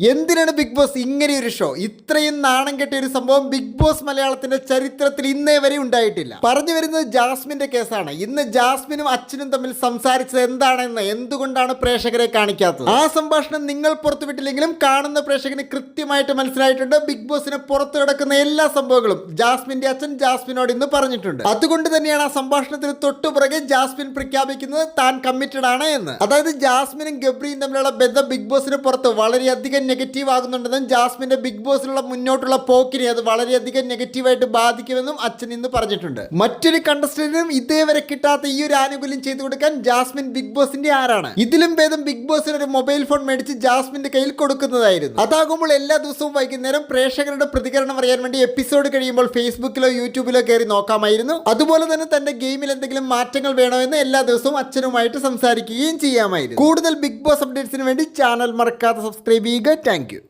എന്തിനാണ് big boss ഇങ്ങനെ ഒരു ഷോ ഇത്രയും നാണം കെട്ടിയ ഒരു സംഭവം ബിഗ് ബോസ് മലയാളത്തിന്റെ ചരിത്രത്തിൽ ഇന്നേ വരെ ഉണ്ടായിട്ടില്ല. പറഞ്ഞു വരുന്നത് ജാസ്മിന്റെ കേസാണ്. ഇന്ന് ജാസ്മിനും അച്ഛനും തമ്മിൽ സംസാരിച്ചത് എന്താണെന്ന് എന്തുകൊണ്ടാണ് പ്രേക്ഷകരെ കാണിക്കാത്തത്? ആ സംഭാഷണം നിങ്ങൾ പുറത്തുവിട്ടില്ലെങ്കിലും കാണുന്ന പ്രേക്ഷകന് കൃത്യമായിട്ട് മനസ്സിലായിട്ടുണ്ട്. ബിഗ് ബോസിനെ പുറത്തു കിടക്കുന്ന എല്ലാ സംഭവങ്ങളും ജാസ്മിന്റെ അച്ഛൻ ജാസ്മിനോട് ഇന്ന് പറഞ്ഞിട്ടുണ്ട്. അതുകൊണ്ട് തന്നെയാണ് ആ സംഭാഷണത്തിന് തൊട്ടുപുറകെ ജാസ്മിൻ പ്രഖ്യാപിക്കുന്നത് താൻ കമ്മിറ്റഡ് ആണ് എന്ന്. അതായത് ജാസ്മിനും ഗബ്രിയും തമ്മിലുള്ള ബന്ധം ബിഗ് ബോസിന് പുറത്ത് വളരെയധികം നെഗറ്റീവ് ആകുന്നുണ്ടെന്നും ജാസ്മിന്റെ ബിഗ് ബോസിലുള്ള മുന്നോട്ടുള്ള പോക്കിനെ അത് വളരെയധികം നെഗറ്റീവായിട്ട് ബാധിക്കുമെന്നും അച്ഛൻ ഇന്ന് പറഞ്ഞിട്ടുണ്ട്. മറ്റൊരു കണ്ടസ്റ്റന്റിനും ഇതേവരെ കിട്ടാത്ത ഈ ഒരു ആനുകൂല്യം ചെയ്തു കൊടുക്കാൻ ജാസ്മിൻ ബിഗ് ബോസിന്റെ ആരാണ്? ഇതിലും ഭേദം ബിഗ് ബോസിന് ഒരു മൊബൈൽ ഫോൺ മേടിച്ച് ജാസ്മിന്റെ കയ്യിൽ കൊടുക്കുന്നതായിരുന്നു. അതാകുമ്പോൾ എല്ലാ ദിവസവും വൈകുന്നേരം പ്രേക്ഷകരുടെ പ്രതികരണം അറിയാൻ വേണ്ടി എപ്പിസോഡ് കഴിയുമ്പോൾ ഫേസ്ബുക്കിലോ യൂട്യൂബിലോ കയറി നോക്കാമായിരുന്നു. അതുപോലെ തന്നെ തന്റെ ഗെയിമിൽ എന്തെങ്കിലും മാറ്റങ്ങൾ വേണോ എന്ന് എല്ലാ ദിവസവും അച്ഛനുമായിട്ട് സംസാരിക്കുകയും ചെയ്യാമായിരുന്നു. കൂടുതൽ ബിഗ് ബോസ് അപ്ഡേറ്റ്സിന് വേണ്ടി ചാനൽ മറക്കാതെ സബ്സ്ക്രൈബ് ചെയ്യുക thank you.